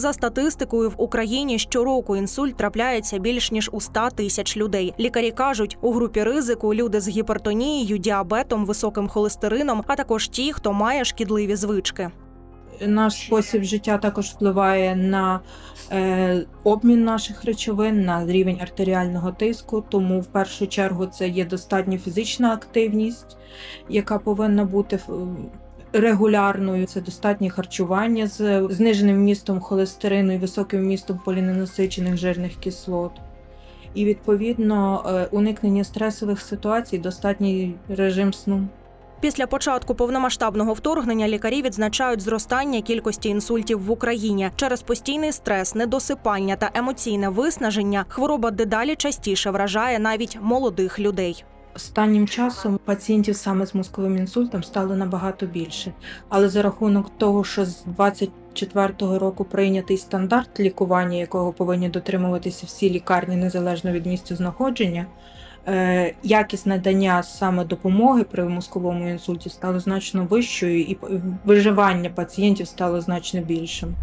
За статистикою в Україні щороку інсульт трапляється більш ніж у 100 тисяч людей. Лікарі кажуть, у групі ризику люди з гіпертонією, діабетом, високим холестерином, а також ті, хто має шкідливі звички. Наш спосіб життя також впливає на е, обмін наших речовин, на рівень артеріального тиску. Тому в першу чергу це є достатня фізична активність, яка повинна бути регулярною. Це достатнє харчування з зниженим вмістом холестерину і високим вмістом поліненасичених жирних кислот. І відповідно е, уникнення стресових ситуацій, достатній режим сну. Після початку повномасштабного вторгнення лікарі відзначають зростання кількості інсультів в Україні через постійний стрес, недосипання та емоційне виснаження. Хвороба дедалі частіше вражає навіть молодих людей. Останнім часом пацієнтів саме з мозковим інсультом стало набагато більше, але за рахунок того, що з 24-го року прийнятий стандарт лікування, якого повинні дотримуватися всі лікарні незалежно від місця знаходження, е, якість надання саме допомоги при мозковому інсульті стало значно вищою, і виживання пацієнтів стало значно більшим.